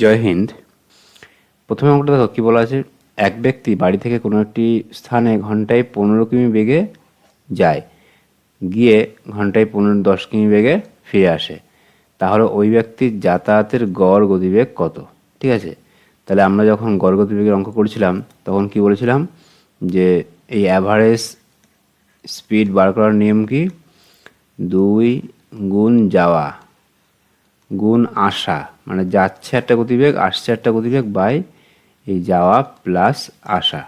জয় হিন্দ। প্রথমে অঙ্কটা দেখো, কী বলা আছে? এক ব্যক্তি বাড়ি থেকে কোনো একটি স্থানে ঘন্টায় পনেরো কিমি বেগে যায়, গিয়ে ঘন্টায় পনেরো দশ কিমি বেগে ফিরে আসে। তাহলে ওই ব্যক্তির যাতায়াতের গড় গতিবেগ কত? ঠিক আছে? তাহলে আমরা যখন গড় গতিবেগের অঙ্ক করেছিলাম, তখন কি বলেছিলাম? যে এই অ্যাভারেজ স্পিড বার করার নিয়ম কি? দুই গুণ যাওয়া, গুণ আসা। মানে যাচ্ছে একটা গতিবেগ, আসছে একটা গতিবেগ বাই এই যাওয়া প্লাস আসা।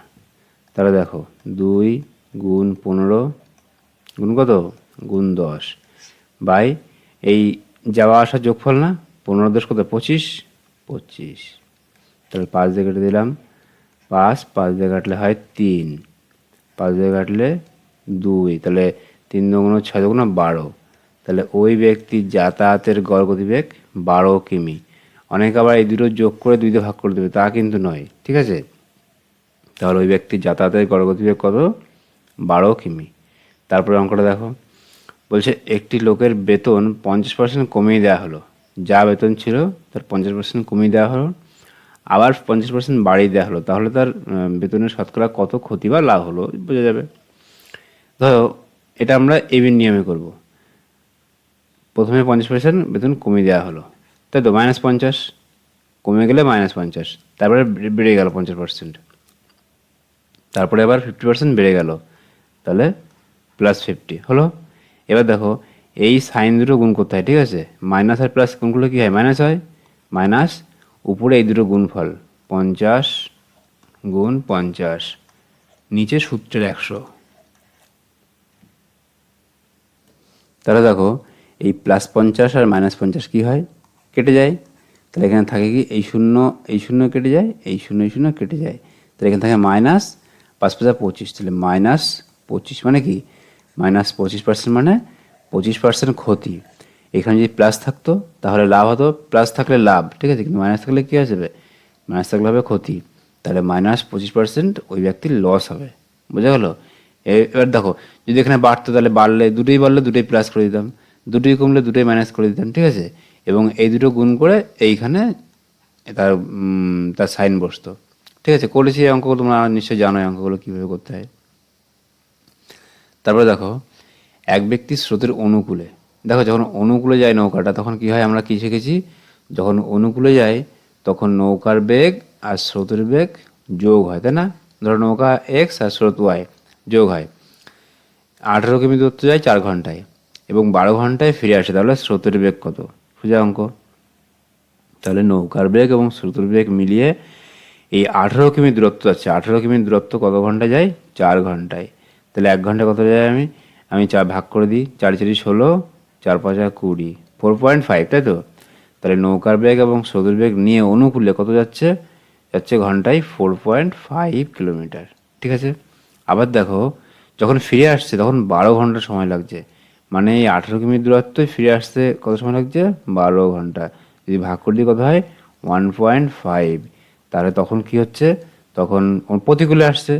তাহলে দেখো, দুই গুণ পনেরো, গুণ কত? গুণ দশ। বাই এই যাওয়া আসার যোগফল না? পনেরো দশ কত? পঁচিশ? পঁচিশ। তাহলে পাঁচ দিয়ে কেটে দিলাম। পাঁচ পাঁচ দিয়ে কাটলে হয় তিন। পাঁচ দিয়ে কাটলে দুই। তাহলে তিন দুগুণ ছয় দুগুণ বারো। তাহলে ওই ব্যক্তির যাতায়াতের গড় গতিবেগ বারো কিমি। অনেকে আবার এই দুটো যোগ করে দুই দিয়ে ভাগ করে দেবে, তা কিন্তু নয়, ঠিক আছে? তাহলে ওই ব্যক্তির যাতায়াতের গড় গতিবেগ কত? বারো কিমি। তারপরে অঙ্কটা দেখো। বলছে, একটি লোকের বেতন পঞ্চাশ পার্সেন্ট কমিয়ে দেওয়া হলো। যা বেতন ছিল, তার পঞ্চাশ পার্সেন্ট কমিয়ে দেওয়া হলো। আবার পঞ্চাশ পার্সেন্ট বাড়িয়ে দেওয়া হলো। তাহলে তার বেতনের শতকরা কত ক্ষতি বা লাভ হলো, বোঝা যাবে। ধরো, এটা আমরা এবির নিয়মে করব। প্রথমে পঞ্চাশ পার্সেন্ট বেতন কমিয়ে দেওয়া হলো। তাই তো? মাইনাস পঞ্চাশ। কমে গেলে মাইনাস পঞ্চাশ। তারপরে বেড়ে গেল পঞ্চাশ পার্সেন্ট তারপরে আবার ফিফটি পার্সেন্ট বেড়ে গেল। তাহলে প্লাস ফিফটি হলো? এবার দেখো, এই সাইন দুটো গুণ করতে হয়, ঠিক আছে? মাইনাস আর প্লাস গুণ করলে কী হয়? মাইনাস হয়। মাইনাস উপরে এই দুটো গুণফল। পঞ্চাশ গুণ পঞ্চাশ। নিচে সূত্রের একশো। তাহলে দেখো এই প্লাস পঞ্চাশ আর মাইনাস পঞ্চাশ কী হয়? কেটে যায়। তাহলে এখানে থাকে কি? এই শূন্য এই শূন্য কেটে যায়, এই শূন্য এই শূন্য কেটে যায়। তাহলে এখানে থাকে মাইনাস পাঁচ পাঁচা পঁচিশ। তাহলে মাইনাস পঁচিশ মানে কি? মাইনাস পঁচিশ পার্সেন্ট মানে পঁচিশ পার্সেন্ট ক্ষতি। এখানে যদি প্লাস থাকতো, তাহলে লাভ হতো। প্লাস থাকলে লাভ, ঠিক আছে? কিন্তু মাইনাস থাকলে কী আসবে মাইনাস থাকলে হবে ক্ষতি। তাহলে মাইনাস পঁচিশ পার্সেন্ট ওই ব্যক্তির লস হবে। বোঝা গেলো? এবার দেখো, যদি এখানে বাড়তো, তাহলে বাড়লে, দুটোই বাড়লে, দুটোই প্লাস করে দিতাম। দুটোই কমলে দুটোই মাইনাস করে দিতাম ঠিক আছে? এবং এই দুটো গুণ করে এইখানে তার তার সাইন বসতো। ঠিক আছে? করেছি এই অঙ্কগুলো তোমরা নিশ্চয়ই জানো এই অঙ্কগুলো কীভাবে করতে হয়। তারপরে দেখো, এক ব্যক্তি স্রোতের অনুকূলে, দেখো যখন অনুকূলে যায় নৌকাটা, তখন কি হয় আমরা কি শিখেছি? যখন অনুকূলে যায়, তখন নৌকার বেগ আর স্রোতের বেগ যোগ হয়, তাই না? ধরো নৌকা এক্স আর স্রোত ওয়াই যোগ হয়। আঠেরো কিমি দূরত্ব যায় চার ঘন্টায়। এবং বারো ঘন্টায় ফিরে আসে, তাহলে স্রোতের বেগ কত? সোজা অঙ্ক। তাহলে নৌকার বেগ এবং স্রোতের বেগ মিলিয়ে এই আঠেরো কিমি দূরত্ব আছে। আঠেরো কিমি দূরত্ব কত ঘণ্টা যায়? চার ঘন্টায়। তাহলে এক ঘণ্টা কত যায় আমি? আমি চার ভাগ করে দিই, চার চারি ষোলো, চার পাঁচা কুড়ি। ফোর পয়েন্ট ফাইভ তাই তো? তাহলে নৌকার বেগ এবং স্রোতের বেগ নিয়ে অনুকূলে কত যাচ্ছে? যাচ্ছে ঘন্টায় ফোর পয়েন্ট ফাইভ কিলোমিটার ঠিক আছে? আবার দেখো, যখন ফিরে আসছে, তখন বারো ঘণ্টা সময় লাগছে। মানে এই আঠেরো কিমি দূরত্বই ফিরে আসতে কত সময় লাগছে? বারো ঘণ্টা। যদি ভাগ করে দিই কত হয়? One point five. তাহলে তখন কি হচ্ছে? তখন প্রতিকূলে আসছে।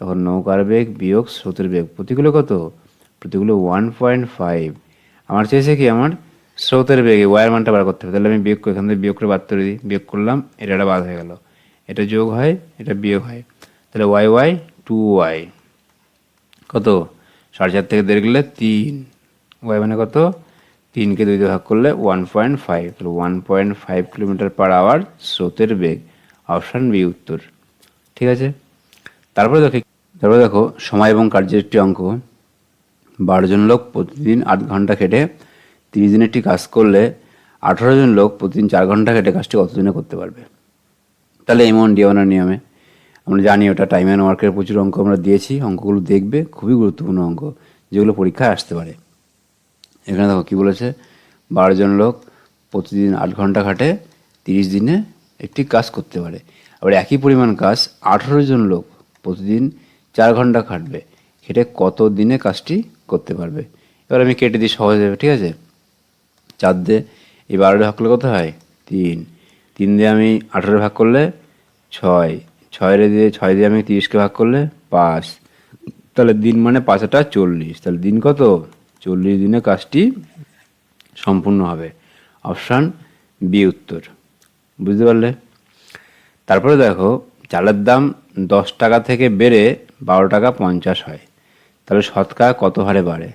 তখন নৌকার বেগ বিয়োগ স্রোতের বেগ। প্রতিকূলে কত? প্রতিকূলে ওয়ান পয়েন্ট ফাইভ। আমার চেয়েছে কি? আমার স্রোতের বেগে ওয়ার মানটা বার করতে হবে। তাহলে আমি বিয়োগ এখান থেকে বিয়োগ করে বাদ করে দিই। বিয়োগ করলাম। এটা একটা বাদ হয়ে গেল। এটা যোগ হয়, এটা বিয়োগ হয়। তাহলে ওয়াই ওয়াই টু ওয়াই। কত? সাড়ে চার থেকে দেড় গেলে তিন। ওয়াই মানে কত? তিনকে দুই ভাগ করলে ওয়ান পয়েন্ট ফাইভ তাহলে one point five kilometre per hour স্রোতের বেগ। অপশান বি উত্তর। ঠিক আছে? তারপরে দেখো তারপরে দেখো, সময় এবং কার্যের একটি অঙ্ক। বারো জন লোক প্রতিদিন আট ঘণ্টা খেটে তিরিশ দিন একটি কাজ করলে আঠারো জন লোক প্রতিদিন চার ঘণ্টা খেটে কাজটি কতদিনে করতে পারবে? তাহলে এমন ডিওনার নিয়মে। আমরা জানি ওটা টাইম অ্যান্ড ওয়ার্কের প্রচুর অঙ্ক আমরা দিয়েছি। অঙ্কগুলো দেখবে, খুবই গুরুত্বপূর্ণ অঙ্ক, যেগুলো পরীক্ষায় আসতে পারে। এখানে দেখো কী বলেছে? বারো জন লোক প্রতিদিন আট ঘণ্টা খাটে, তিরিশ দিনে একটি কাজ করতে পারে। আবার একই পরিমাণ কাজ আঠারো জন লোক প্রতিদিন চার ঘণ্টা খাটবে। খেটে কত দিনে কাজটি করতে পারবে? এবার আমি কেটে দিই সহজ হবে ঠিক আছে? চার দিয়ে, এই বারোটা ভাগ করলে কত হয়? তিন। তিন দিয়ে আমি আঠেরো ভাগ করলে ছয়। ছয় দিয়ে ছয় দিয়ে আমি তিরিশকে ভাগ করলে পাঁচ। তাহলে দিন মানে পাঁচটা চল্লিশ। তাহলে দিন কত? চল্লিশ দিনে কাজটি সম্পূর্ণ হবে। অপশান বি উত্তর। বুঝতে পারলে? তারপরে দেখো, চালের দাম দশ টাকা থেকে বেড়ে বারো টাকা পঞ্চাশ হয়। তাহলে শতকরা কত হারে বাড়ে?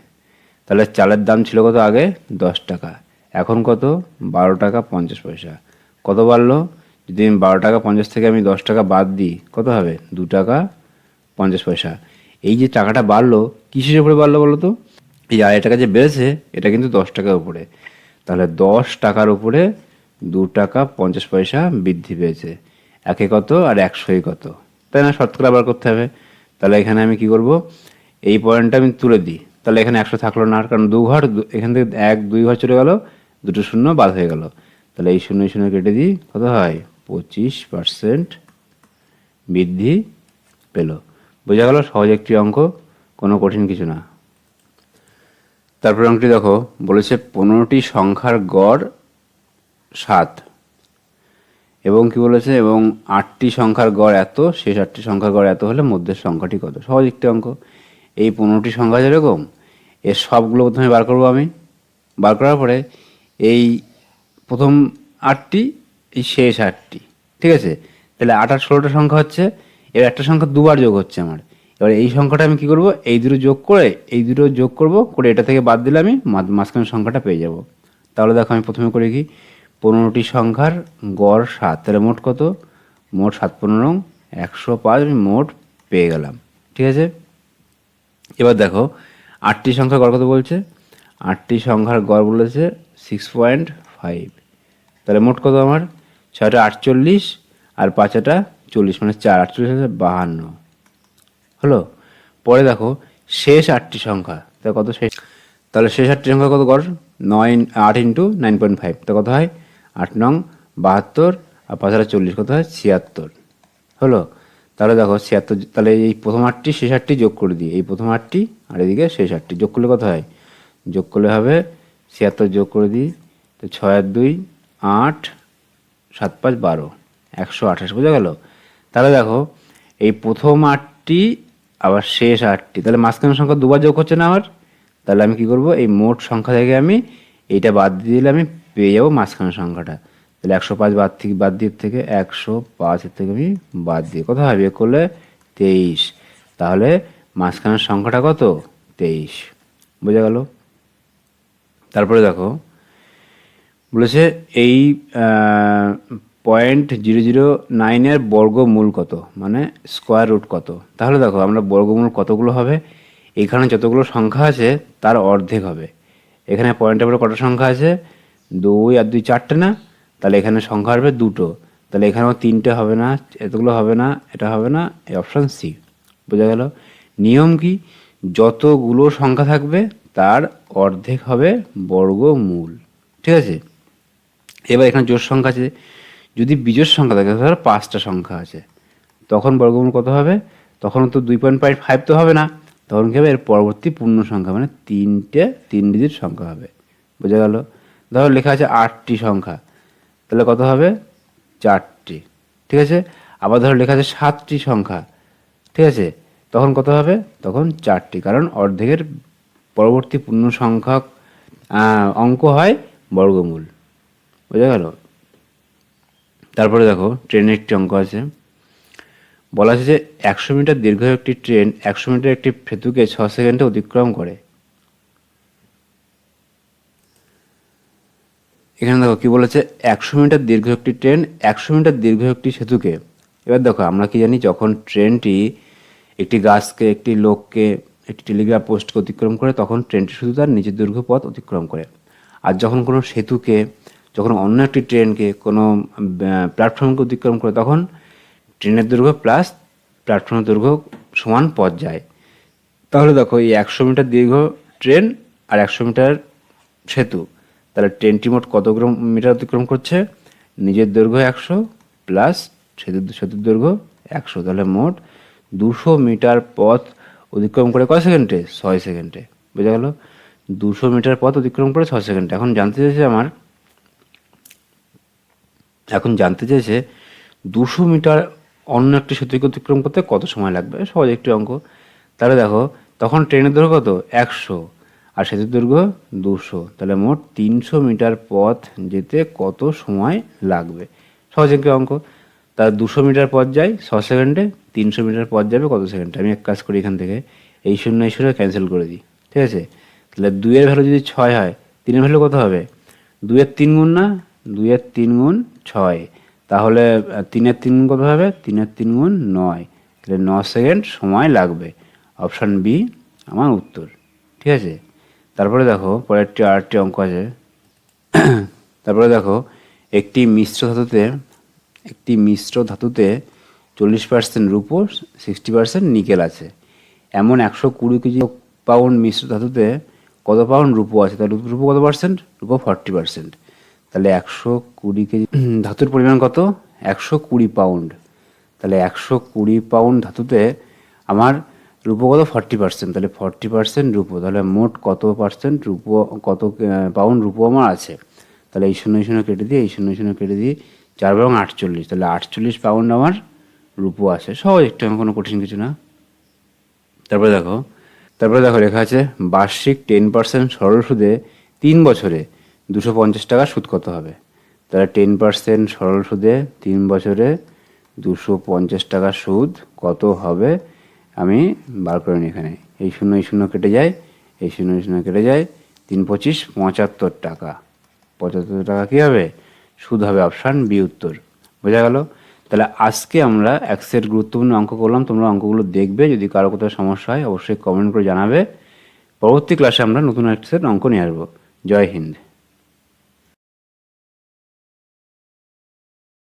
তাহলে চালের দাম ছিল কত আগে? দশ টাকা। এখন কত? বারো টাকা পঞ্চাশ পয়সা। কত বাড়লো? যদি আমি বারো টাকা পঞ্চাশ থেকে আমি দশ টাকা বাদ দিই, কত হবে? দু টাকা পঞ্চাশ পয়সা। এই যে টাকাটা বাড়লো, কিসের উপরে বাড়লো বলো তো এই আড়াই টাকা যে বেড়েছে, এটা কিন্তু দশ টাকার উপরে। তাহলে দশ টাকার উপরে দু টাকা পঞ্চাশ পয়সা বৃদ্ধি পেয়েছে। একে কত আর একশোই কত? তাই না? শতকরা বার করতে হবে। তাহলে এখানে আমি কি করব? এই পয়েন্টটা আমি তুলে দিই। তাহলে এখানে একশো থাকল না আর কারণ দু ঘর এখান থেকে এক, দুই ঘর চলে গেল, দুটো শূন্য বাদ হয়ে গেল। তাহলে এই শূন্য শূন্য কেটে দিই, কত হয়? পঁচিশ পার্সেন্ট বৃদ্ধি পেল। বোঝা গেল সহজ একটি অঙ্ক, কোনো কঠিন কিছু না। তারপর অঙ্কটি দেখো, বলেছে পনেরোটি সংখ্যার গড় সাত। এবং কি বলেছে? এবং আটটি সংখ্যার গড় এত, শেষ আটটি সংখ্যার গড় এত হলে মধ্যের সংখ্যাটি কত? সহজ একটি অঙ্ক। এই পনেরোটি সংখ্যা যেরকম, এর সবগুলো প্রথমে বার করব আমি। বার করার পরে এই প্রথম আটটি, এই শেষ আটটি, ঠিক আছে? তাহলে আট আট ষোলোটা সংখ্যা হচ্ছে, এর একটা সংখ্যা দুবার যোগ হচ্ছে আমার। এবার এই সংখ্যাটা আমি কি করব? এই দুটো যোগ করে, এই দুটো যোগ করব, করে এটা থেকে বাদ দিলে আমি মাঝ- মাঝখানের সংখ্যাটা পেয়ে যাব। তাহলে দেখো আমি প্রথমে করি কি? পনেরোটি সংখ্যার গড় সাত। তাহলে মোট কত? মোট সাত পনেরো একশো পাঁচ, আমি মোট পেয়ে গেলাম। ঠিক আছে? এবার দেখো, আটটি সংখ্যার গড় কত বলছে? আটটি সংখ্যার গড় বলেছে সিক্স পয়েন্ট ফাইভ তাহলে মোট কত আমার? ছয়টা আটচল্লিশ আর পাঁচটা চল্লিশ মানে চার, আটচল্লিশ হাজার বাহান্ন। হলো? পরে দেখো, শেষ আটটি সংখ্যা। তা কত শেষ? তাহলে শেষ আটটি সংখ্যা কত গড়? নয়, আট ইন্টু নাইন পয়েন্ট ফাইভ। তা কত হয়? আট নং, বাহাত্তর, আর পাঁচ হাজার চল্লিশ কত হয়? ছিয়াত্তর। হলো? তাহলে দেখো, ছিয়াত্তর, তাহলে এই প্রথম আটটি, শেষ আটটি যোগ করে দিই। এই প্রথম আটটি, আর এদিকে শেষ আটটি। যোগ করলে কত হয়? যোগ করলে হবে ছিয়াত্তর যোগ করে দিই। তো ছয় আর দুই, আট, সাত পাঁচ বারো। একশো আঠাশ বোঝা গেল? তাহলে দেখো, এই প্রথম আটটি আবার শেষ আটটি। তাহলে মাঝখানের সংখ্যা দুবার যোগ হচ্ছে না আমার? তাহলে আমি কি করব? এই মোট সংখ্যা থেকে আমি এইটা বাদ দিয়ে দিলে আমি পেয়ে যাব মাঝখানের সংখ্যাটা। তাহলে একশো পাঁচ বাদ থেকে বাদ দিয়ে থেকে একশো পাঁচের থেকে আমি বাদ দিয়ে কত হয়? বিয়োগ করলে তেইশ। তাহলে মাঝখানের সংখ্যাটা কত? তেইশ। বোঝা গেল? তারপরে দেখো, বলেছে এই পয়েন্ট জিরো জিরো নাইনের বর্গমূল কত? মানে স্কোয়ার রুট কত? তাহলে দেখো, আমরা বর্গমূল কতগুলো হবে? এখানে যতগুলো সংখ্যা আছে, তার অর্ধেক হবে। এখানে পয়েন্টের পরে কত সংখ্যা আছে? দুই আর দুই চারটে না? তাহলে এখানে সংখ্যা হবে দুটো। তাহলে এখানেও তিনটে হবে না, এতগুলো হবে না, এটা হবে না, এই অপশান সি। বোঝা গেল? নিয়ম কি? যতগুলো সংখ্যা থাকবে, তার অর্ধেক হবে বর্গমূল। ঠিক আছে? এবার এখানে জোর সংখ্যা আছে। যদি বিজোড় সংখ্যা থাকে ধরো পাঁচটা সংখ্যা আছে। তখন বর্গমূল কত হবে? তখন তো দুই পয়েন্ট ফাইভ তো হবে না। তখন কি হবে? এর পরবর্তী পূর্ণ সংখ্যা মানে তিনটে, তিন ডিজিট সংখ্যা হবে। বোঝা গেল? ধরো লেখা আছে আটটি সংখ্যা। তাহলে কত হবে? চারটি। ঠিক আছে? আবার ধরো লেখা আছে সাতটি সংখ্যা। ঠিক আছে? তখন কত হবে? তখন চারটি। কারণ অর্ধেকের পরবর্তী পূর্ণ সংখ্যক অঙ্ক হয় বর্গমূল। বোঝা গেল? তারপরে দেখো ট্রেনের একটি অঙ্ক আছে। বলা আছে যে একশো মিটার দীর্ঘ একটি ট্রেন একশো মিটার একটি সেতুকে ছ সেকেন্ডে অতিক্রম করে। এখানে দেখো কি বলেছে, একশো মিটার দীর্ঘ একটি ট্রেন একশো মিটার দীর্ঘ একটি সেতুকে। এবার দেখো, আমরা কি জানি যখন ট্রেনটি একটি গাছকে, একটি লোককে, একটি টেলিগ্রাফ পোস্টকে অতিক্রম করে, তখন ট্রেনটি শুধু তার নিজের দীর্ঘ পথ অতিক্রম করে। আর যখন কোনো সেতুকে যখন অন্য একটি ট্রেনকে কোনো প্ল্যাটফর্মকে অতিক্রম করে, তখন ট্রেনের দৈর্ঘ্য প্লাস প্ল্যাটফর্মের দৈর্ঘ্য সমান পথ যায়। তাহলে দেখো এই একশো মিটার দীর্ঘ ট্রেন আর একশো মিটার সেতু। তাহলে ট্রেনটি মোট কত মিটার অতিক্রম করছে? নিজের দৈর্ঘ্য একশো প্লাস সেতুর সেতুর দৈর্ঘ্য একশো। তাহলে মোট দুশো মিটার পথ অতিক্রম করে কয় সেকেন্ডে? ছয় সেকেন্ডে। বোঝা গেল? দুশো মিটার পথ অতিক্রম করে ছয় সেকেন্ডে। এখন জানতে চাইছে আমার এখন জানতে চেয়েছে দুশো মিটার অন্য একটি সেতুকে অতিক্রম করতে কত সময় লাগবে? সহজ একটি অঙ্ক। তাহলে দেখো, তখন ট্রেনের দৈর্ঘ্য কত? একশো। আর সেতুর দৈর্ঘ্য দুশো। তাহলে মোট তিনশো মিটার পথ যেতে কত সময় লাগবে? সহজ একটি অঙ্ক। তার দুশো মিটার পথ যায় ছ সেকেন্ডে, তিনশো মিটার পথ যাবে কত সেকেন্ডে? আমি এক কাজ করি এখান থেকে। এই শূন্য এই শূন্য ক্যান্সেল করে দিই। ঠিক আছে? তাহলে দুইয়ের ভ্যালু যদি ছয় হয়, তিনের ভ্যালু কত হবে? দুইয়ের তিন গুণ না দুইয়ের তিন গুণ ছয়। তাহলে তিনের তিন গুণ কত হবে? তিনের তিন গুণ নয়। তাহলে ন সেকেন্ড সময় লাগবে। অপশান বি, আমার উত্তর। ঠিক আছে? তারপরে দেখো পরেরটি আরেকটি অঙ্ক আছে। তারপরে দেখো, একটি মিশ্র ধাতুতে, একটি মিশ্র ধাতুতে চল্লিশ পার্সেন্ট রূপো সিক্সটি পার্সেন্ট নিকেল আছে। এমন একশো কুড়ি কেজি পাউন্ড মিশ্র ধাতুতে কত পাউন্ড রূপো আছে? তাহলে রূপো কত পার্সেন্ট রূপো ফর্টি পার্সেন্ট তাহলে একশো কুড়ি কেজি ধাতুর পরিমাণ কত? একশো কুড়ি পাউন্ড। তাহলে একশো কুড়ি পাউন্ড ধাতুতে আমার রূপো কত? Forty percent. তাহলে ফর্টি পার্সেন্ট রূপো। তাহলে মোট কত পার্সেন্ট রূপো, কত পাউন্ড রূপো আমার আছে? তাহলে এই শূন্য শূন্য কেটে দিই এই শূন্য শূন্য কেটে দিই চার এবং আটচল্লিশ। তাহলে আটচল্লিশ পাউন্ড আমার রূপো আছে। সহজ, একটু আমার কোনো কঠিন কিছু না। তারপরে দেখো তারপরে দেখো লেখা আছে, বার্ষিক টেন পার্সেন্ট সরল সুদে তিন বছরে দুশো পঞ্চাশ টাকা সুদ কত হবে। তাহলে টেন পার্সেন্ট সরল সুদে তিন বছরে দুশো পঞ্চাশ টাকা সুদ কত হবে আমি বার করে নিই এখানে। এই শূন্য এই শূন্য কেটে যায়, এই শূন্য এই শূন্য কেটে যায়, তিন পঁচিশ পঁচাত্তর টাকা। পঁচাত্তর টাকা কী হবে? সুদ হবে অপশান বি উত্তর। বোঝা গেল? তাহলে আজকে আমরা সেট গুরুত্বপূর্ণ অঙ্ক করলাম, তোমরা অঙ্কগুলো দেখবে, যদি কারও কোথাও সমস্যা হয়, অবশ্যই কমেন্ট করে জানাবে। পরবর্তী ক্লাসে আমরা নতুন সেট অঙ্ক নিয়ে আসব। জয় হিন্দ।